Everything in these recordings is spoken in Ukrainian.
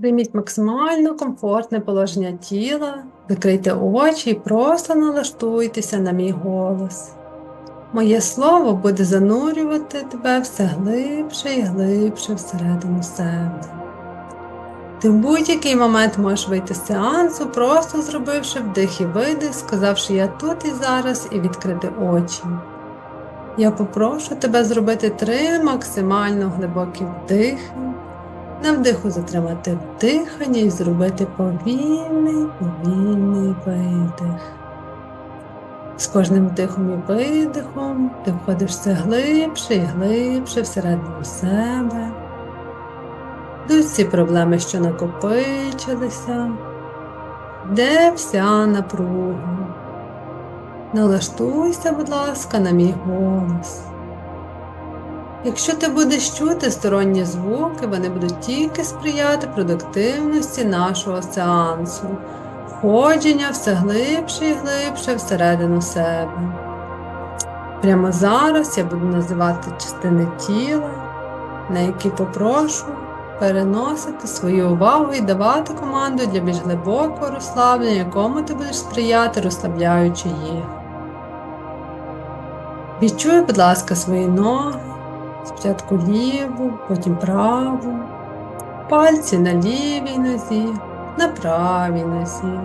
Прийміть максимально комфортне положення тіла, закрийте очі і просто налаштуйтеся на мій голос. Моє слово буде занурювати тебе все глибше і глибше всередину себе. Ти в будь-який момент можеш вийти з сеансу, просто зробивши вдих і видих, сказавши я тут і зараз і відкрити очі. Я попрошу тебе зробити три максимально глибокі вдихи. На вдиху затримати дихання і зробити повільний, повільний видих. З кожним вдихом і видихом ти входиш все глибше і глибше всередину себе. Йдуть всі проблеми, що накопичилися, де вся напруга. Налаштуйся, будь ласка, на мій голос. Якщо ти будеш чути сторонні звуки, вони будуть тільки сприяти продуктивності нашого сеансу, входження все глибше і глибше всередину себе. Прямо зараз я буду називати частини тіла, на які попрошу переносити свою увагу і давати команду для більш глибокого розслаблення, якому ти будеш сприяти, розслабляючи їх. Відчуй, будь ласка, свої ноги. Спочатку ліву, потім праву, пальці на лівій нозі, на правій нозі.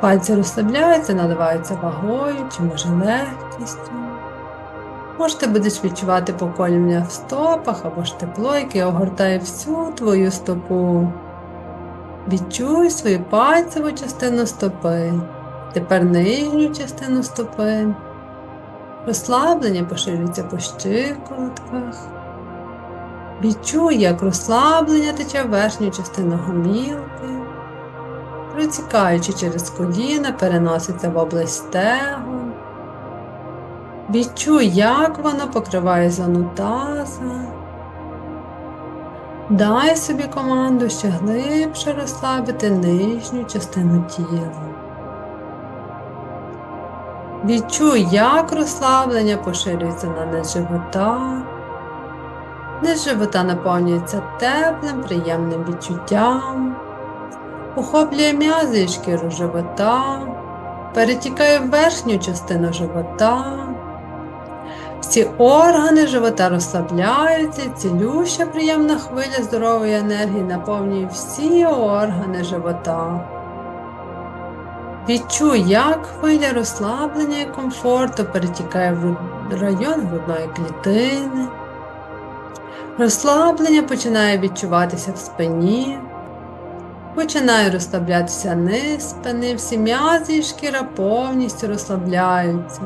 Пальці розслабляються, наливаються вагою чи може легкістю. Може, ти будеш відчувати поколювання в стопах або ж тепло, яке огортає всю твою стопу. Відчуй свою пальцеву частину стопи, тепер нижню частину стопи. Розслаблення поширюється по щиколотках. Відчуй, як розслаблення тече верхню частину гомілки, протікаючи через коліна, переноситься в область стегон. Відчуй, як воно покриває зону таза. Дай собі команду ще глибше розслабити нижню частину тіла. Відчуй, як розслаблення поширюється на низ живота. Низ живота наповнюється теплим, приємним відчуттям, охоплює м'язи і шкіру живота, перетікає в верхню частину живота. Всі органи живота розслабляються, цілюща приємна хвиля здорової енергії наповнює всі органи живота. Відчуй, як хвиля розслаблення і комфорту перетікає в район грудної клітини. Розслаблення починає відчуватися в спині, починає розслаблятися низ спини, всі м'язи і шкіра повністю розслабляються.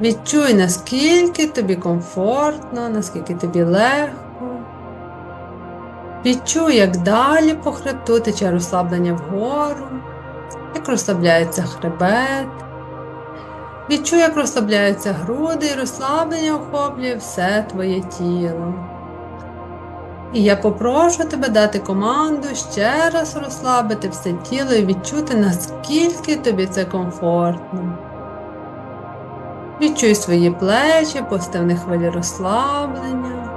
Відчуй, наскільки тобі комфортно, наскільки тобі легко. Відчуй, як далі по хребту тече розслаблення вгору як розслабляється хребет. Відчуй, як розслабляються груди і розслаблення охоплює все твоє тіло. І я попрошу тебе дати команду ще раз розслабити все тіло і відчути, наскільки тобі це комфортно. Відчуй свої плечі, поставни хвилі розслаблення.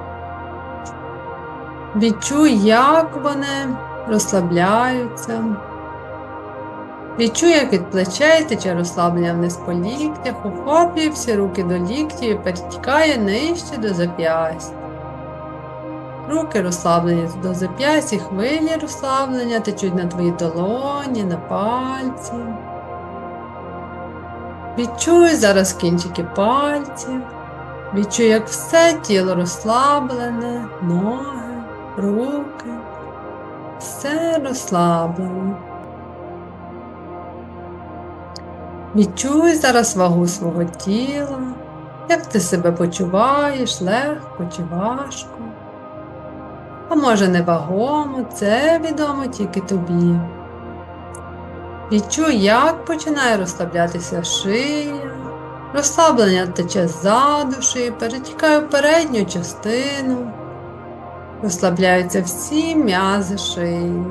Відчуй, як вони розслабляються. Відчуй, як від плечей тече розслаблення вниз по ліктях, охоплює всі руки до ліктів і перетікає нижче до зап'ястя. Руки розслаблені до зап'ястя, хвилі розслаблення течуть на твої долоні, на пальці. Відчуй зараз кінчики пальців. Відчуй, як все тіло розслаблене, ноги, руки. Все розслаблене. Відчуй зараз вагу свого тіла, як ти себе почуваєш легко чи важко. А може невагомо, це відомо тільки тобі. Відчуй, як починає розслаблятися шия, розслаблення тече ззаду шиї, перетікає в передню частину, розслабляються всі м'язи шиї.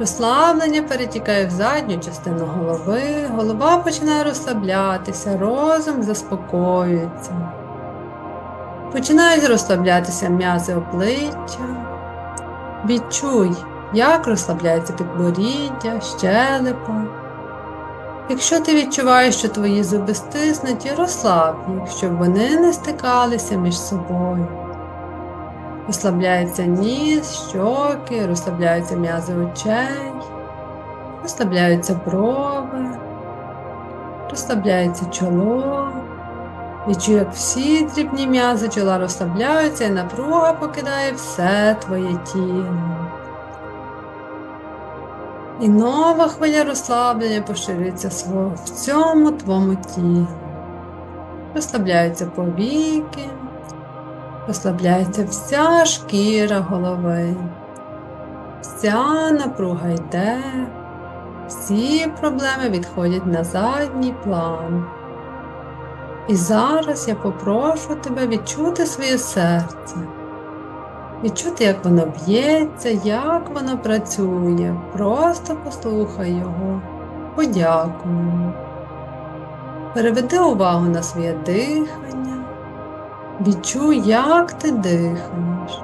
Розслаблення перетікає в задню частину голови, голова починає розслаблятися, розум заспокоюється. Починають розслаблятися м'язи обличчя, Відчуй, як розслабляється підборіддя, щелепа. Якщо ти відчуваєш, що твої зуби стиснуті, розслаб їх, щоб вони не стикалися між собою. Розслабляється ніс, щоки, розслабляються м'язи очей, розслабляються брови, розслабляється чоло. Відчуй, як всі дрібні м'язи чола розслабляються і напруга покидає все твоє тіло. І нова хвиля розслаблення поширюється в цьому твоєму тілі. Розслабляються повіки, розслабляється вся шкіра голови. Вся напруга йде, всі проблеми відходять на задній план. І зараз я попрошу тебе відчути своє серце, відчути, як воно б'ється, як воно працює. Просто послухай його, подякуй. Переведи увагу на своє дихання, відчуй, як ти дихаєш.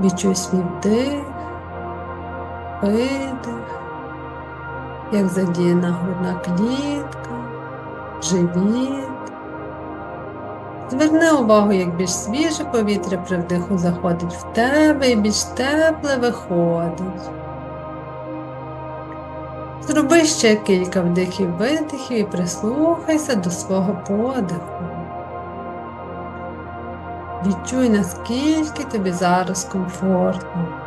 Відчуй свій вдих, видих, як задіяна грудна клітка, живіт. Зверни увагу, як більш свіже повітря при вдиху заходить в тебе і більш тепле виходить. Зроби ще кілька вдихів-видихів і прислухайся до свого подиху. Відчуй, наскільки тобі зараз комфортно.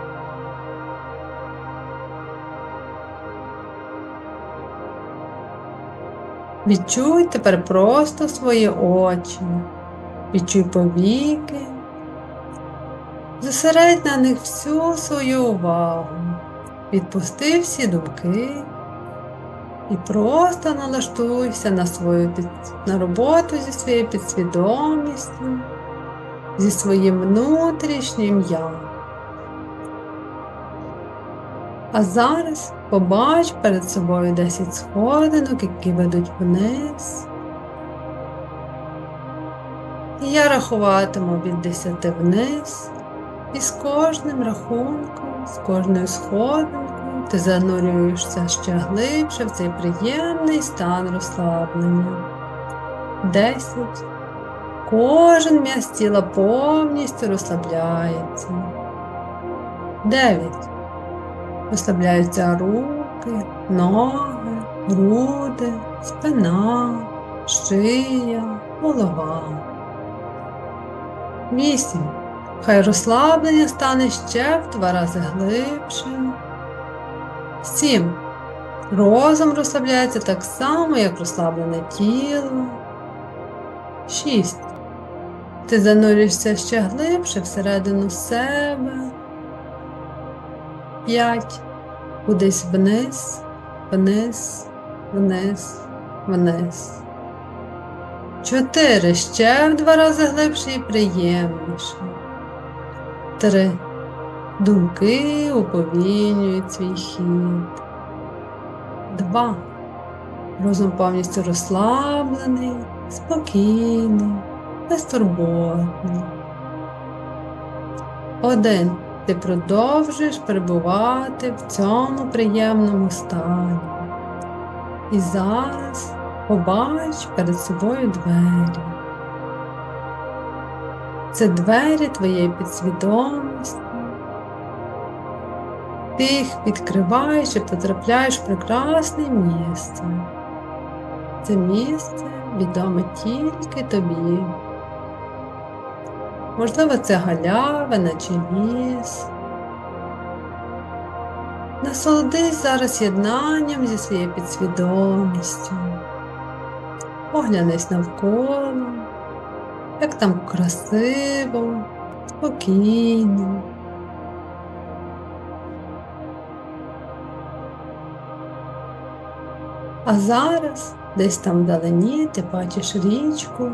Відчуй тепер просто свої очі, відчуй повіки, зосередь на них всю свою увагу, відпусти всі думки. І просто налаштуйся на свою на роботу зі своєю підсвідомістю, зі своїм внутрішнім я. А зараз побач перед собою 10 сходинок, які ведуть вниз. Я рахуватиму від 10 вниз, і з кожним рахунком, з кожною сходинкою ти занурюєшся ще глибше в цей приємний стан розслаблення. 10. Кожен м'яз тіла повністю розслабляється. 9. Розслабляються руки, ноги, груди, спина, шия, голова. Вісім. Хай розслаблення стане ще в два рази глибшим. Сім. Розум розслабляється так само, як розслаблене тіло. Шість. Ти занурюєшся ще глибше всередину себе. 5. Кудись вниз, вниз, вниз, вниз. 4. Ще в два рази глибше і приємніше. 3. Думки уповільнюють свій хід. 2. Розум повністю розслаблений, спокійний, безтурботний. 1. Ти продовжуєш перебувати в цьому приємному стані. І зараз побач перед собою двері. Це двері твоєї підсвідомості. Ти їх відкриваєш і потрапляєш в прекрасне місце. Це місце відоме тільки тобі. Можливо, це галявина чи ліс. Насолодись зараз єднанням зі своєю підсвідомістю. Поглянись навколо, як там красиво, спокійно. А зараз десь там вдалині ти бачиш річку,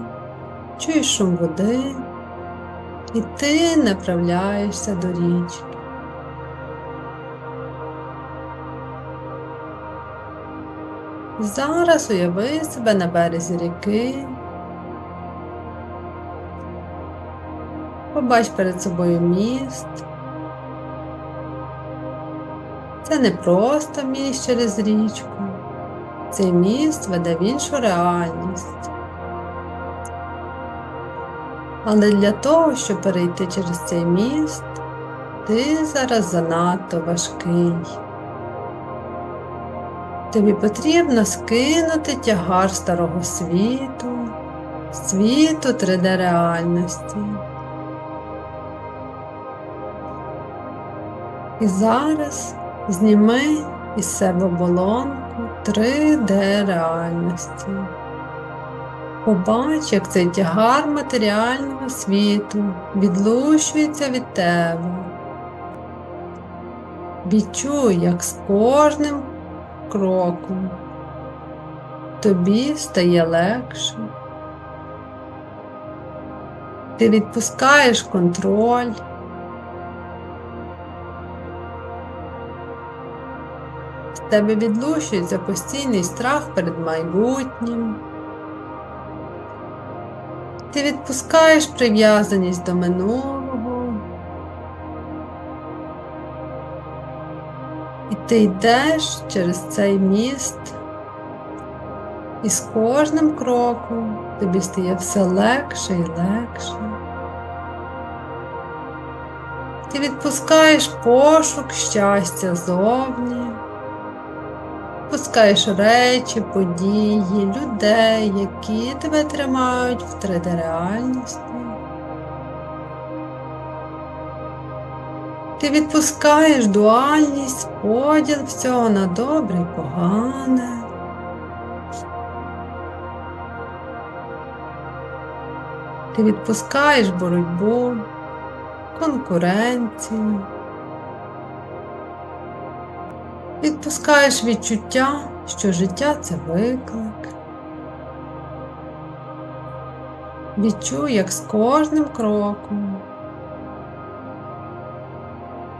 чуєш шум води, і ти направляєшся до річки. Зараз уяви себе на березі ріки. Побач перед собою міст, Це не просто міст через річку. Цей міст веде в іншу реальність. Але для того, щоб перейти через цей міст, ти зараз занадто важкий. Тобі потрібно скинути тягар старого світу, світу 3D реальності. І зараз зніми із себе оболонку 3D реальності. Побач, як цей тягар матеріального світу відлущується від тебе. Відчуй, як з кожним кроком тобі стає легше. Ти відпускаєш контроль. З тебе відлущується постійний страх перед майбутнім. Ти відпускаєш прив'язаність до минулого. І ти йдеш через цей міст, і з кожним кроком тобі стає все легше і легше. Ти відпускаєш пошук щастя зовні, відпускаєш речі, події, людей, які тебе тримають в 3D реальності. Ти відпускаєш дуальність, поділ всього на добре і погане. Ти відпускаєш боротьбу, конкуренцію. Відпускаєш відчуття, що життя це виклик. Відчуй, як з кожним кроком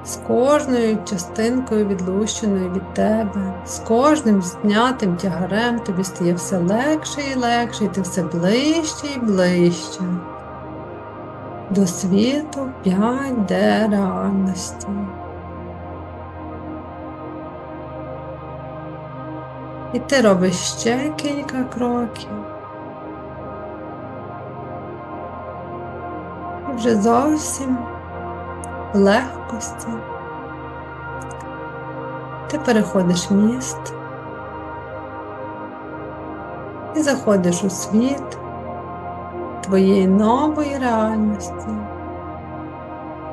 з кожною частинкою відлущеною від тебе, з кожним знятим тягарем тобі стає все легше і легше, і ти все ближче і ближче до світу 5D реальності. І ти робиш ще кілька кроків. І вже зовсім легкості. Ти переходиш міст і заходиш у світ твоєї нової реальності,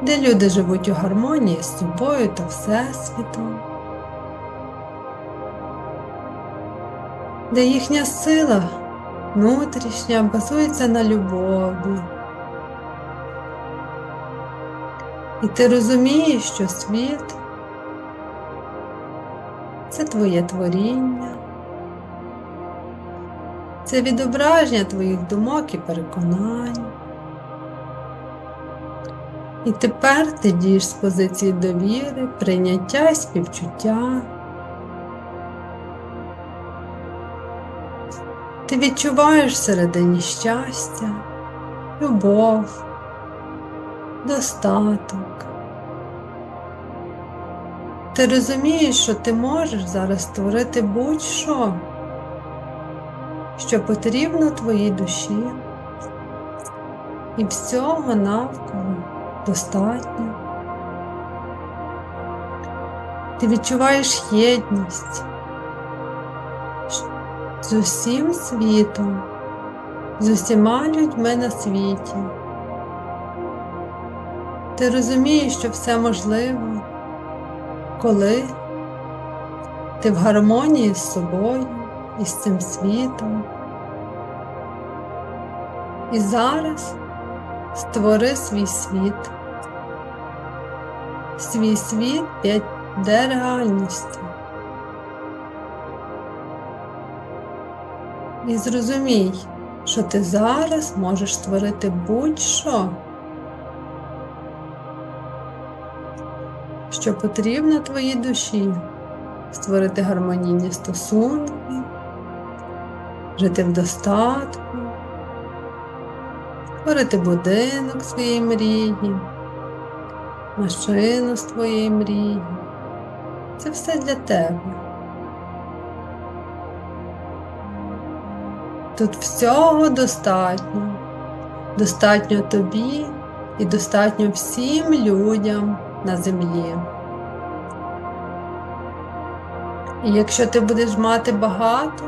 де люди живуть у гармонії з собою та Всесвітом, де їхня сила внутрішня базується на любові. І ти розумієш, що світ це твоє творіння, це відображення твоїх думок і переконань. І тепер ти дієш з позиції довіри, прийняття і співчуття. Ти відчуваєш всередині щастя, любов достаток. Ти розумієш, що ти можеш зараз створити будь-що, що потрібно твоїй душі, і всього навколо достатньо. Ти відчуваєш єдність з усім світом, з усіма людьми на світі. Ти розумієш, що все можливо, коли ти в гармонії з собою і з цим світом. І зараз створи свій світ, свій світ 5D реальності. І зрозумій, що ти зараз можеш створити будь-що. що потрібно твоїй душі створити гармонійні стосунки, жити в достатку, створити будинок своєї мрії, машину з твоєї мрії, Це все для тебе. Тут всього достатньо. Достатньо тобі і достатньо всім людям на землі. І якщо ти будеш мати багато,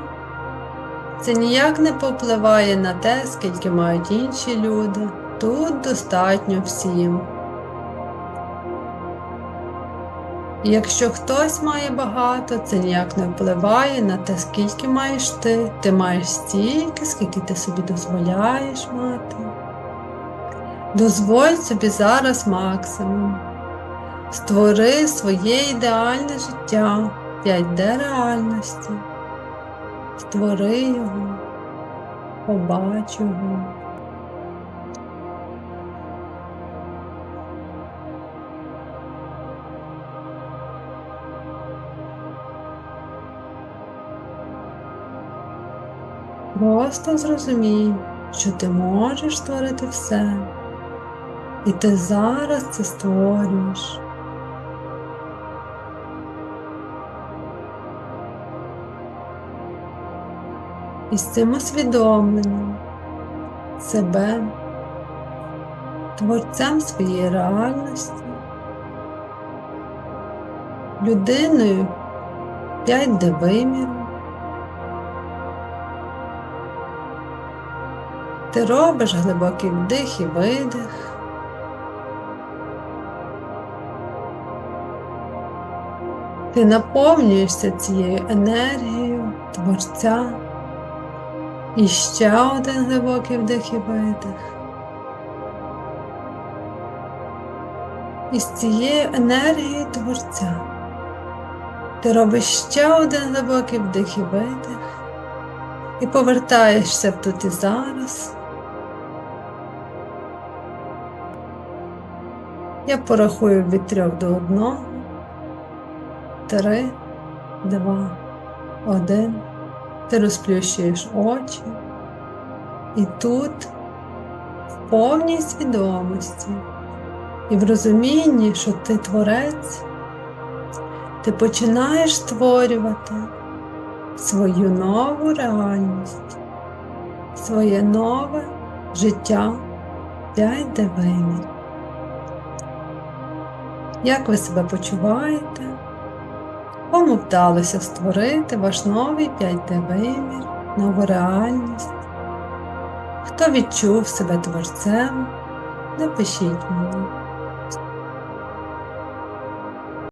це ніяк не попливає на те, скільки мають інші люди. Тут достатньо всім. І якщо хтось має багато, це ніяк не впливає на те, скільки маєш ти. Ти маєш стільки, скільки ти собі дозволяєш мати. Дозволь собі зараз максимум. Створи своє ідеальне життя, 5D реальності. Створи його, побач його. Просто зрозумій, що ти можеш створити все, і ти зараз це створюєш. І з цим усвідомленням себе, творцем своєї реальності, людиною 5D виміру. Ти робиш глибокий вдих і видих. Ти наповнюєшся цією енергією Творця. І ще один глибокий вдих і видих. І з цією енергією Творця ти робиш ще один глибокий вдих і видих і повертаєшся тут і зараз. Я порахую від трьох до одного. Три, два, один. Ти розплющуєш очі. І тут, в повній свідомості і в розумінні, що ти творець, ти починаєш створювати свою нову реальність, своє нове життя 5D вимір. Як ви себе почуваєте? Кому вдалося створити ваш новий 5D вимір, нову реальність? Хто відчув себе творцем? Напишіть мені.